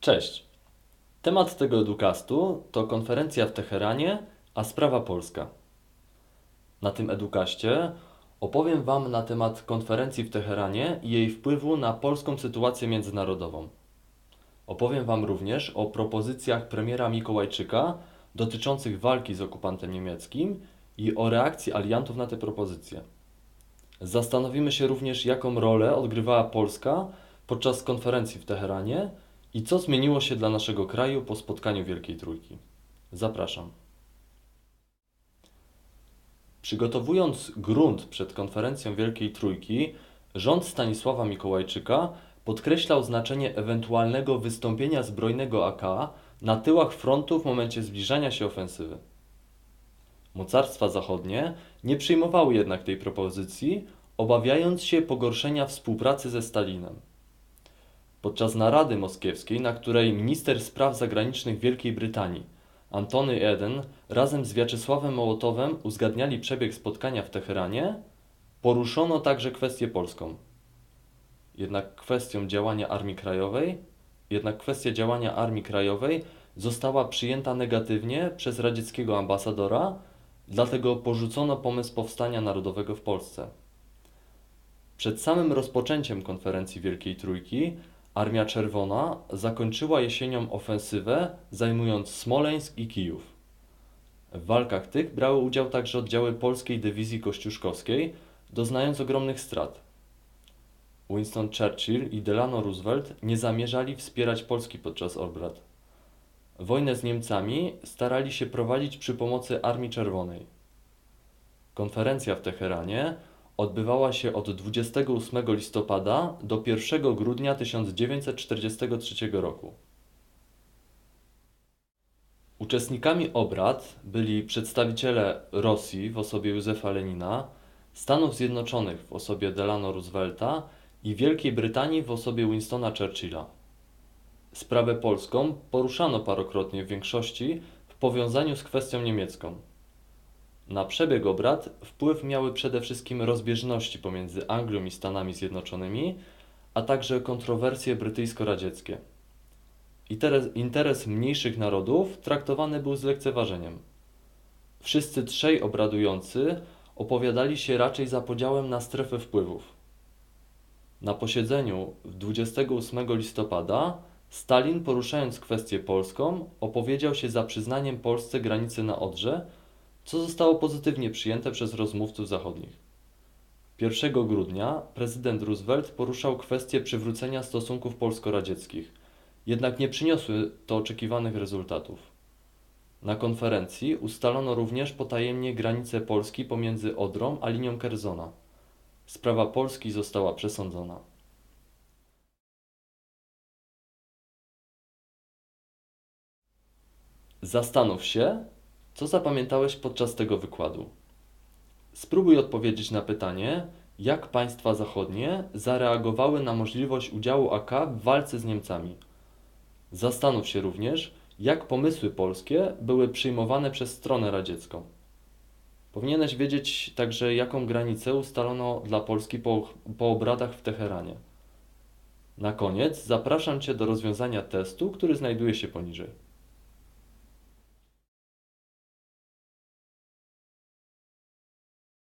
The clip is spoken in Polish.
Cześć. Temat tego edukastu to konferencja w Teheranie, a sprawa polska. Na tym edukaście opowiem Wam na temat konferencji w Teheranie i jej wpływu na polską sytuację międzynarodową. Opowiem Wam również o propozycjach premiera Mikołajczyka dotyczących walki z okupantem niemieckim i o reakcji aliantów na te propozycje. Zastanowimy się również, jaką rolę odgrywała Polska podczas konferencji w Teheranie i co zmieniło się dla naszego kraju po spotkaniu Wielkiej Trójki. Zapraszam. Przygotowując grunt przed konferencją Wielkiej Trójki, rząd Stanisława Mikołajczyka podkreślał znaczenie ewentualnego wystąpienia zbrojnego AK na tyłach frontu w momencie zbliżania się ofensywy. Mocarstwa zachodnie nie przyjmowały jednak tej propozycji, obawiając się pogorszenia współpracy ze Stalinem. Podczas narady moskiewskiej, na której minister spraw zagranicznych Wielkiej Brytanii Antony Eden razem z Wiaczesławem Mołotowem uzgadniali przebieg spotkania w Teheranie, poruszono także kwestię polską. Jednak kwestią działania Armii Krajowej, jednak kwestia działania Armii Krajowej została przyjęta negatywnie przez radzieckiego ambasadora, dlatego porzucono pomysł powstania narodowego w Polsce. Przed samym rozpoczęciem konferencji Wielkiej Trójki Armia Czerwona zakończyła jesienią ofensywę, zajmując Smoleńsk i Kijów. W walkach tych brały udział także oddziały polskiej dywizji kościuszkowskiej, doznając ogromnych strat. Winston Churchill i Delano Roosevelt nie zamierzali wspierać Polski podczas obrad. Wojnę z Niemcami starali się prowadzić przy pomocy Armii Czerwonej. Konferencja w Teheranie odbywała się od 28 listopada do 1 grudnia 1943 roku. Uczestnikami obrad byli przedstawiciele Rosji w osobie Józefa Lenina, Stanów Zjednoczonych w osobie Delano Roosevelta i Wielkiej Brytanii w osobie Winstona Churchilla. Sprawę polską poruszano parokrotnie w większości w powiązaniu z kwestią niemiecką. Na przebieg obrad wpływ miały przede wszystkim rozbieżności pomiędzy Anglią i Stanami Zjednoczonymi, a także kontrowersje brytyjsko-radzieckie. Interes, interes mniejszych narodów traktowany był z lekceważeniem. Wszyscy trzej obradujący opowiadali się raczej za podziałem na strefy wpływów. Na posiedzeniu 28 listopada Stalin, poruszając kwestię polską, opowiedział się za przyznaniem Polsce granicy na Odrze, co zostało pozytywnie przyjęte przez rozmówców zachodnich. 1 grudnia prezydent Roosevelt poruszał kwestię przywrócenia stosunków polsko-radzieckich, jednak nie przyniosły to oczekiwanych rezultatów. Na konferencji ustalono również potajemnie granice Polski pomiędzy Odrą a linią Kerzona. Sprawa Polski została przesądzona. Zastanów się, co zapamiętałeś podczas tego wykładu? Spróbuj odpowiedzieć na pytanie, jak państwa zachodnie zareagowały na możliwość udziału AK w walce z Niemcami. Zastanów się również, jak pomysły polskie były przyjmowane przez stronę radziecką. Powinieneś wiedzieć także, jaką granicę ustalono dla Polski po, po obradach w Teheranie. Na koniec zapraszam Cię do rozwiązania testu, który znajduje się poniżej.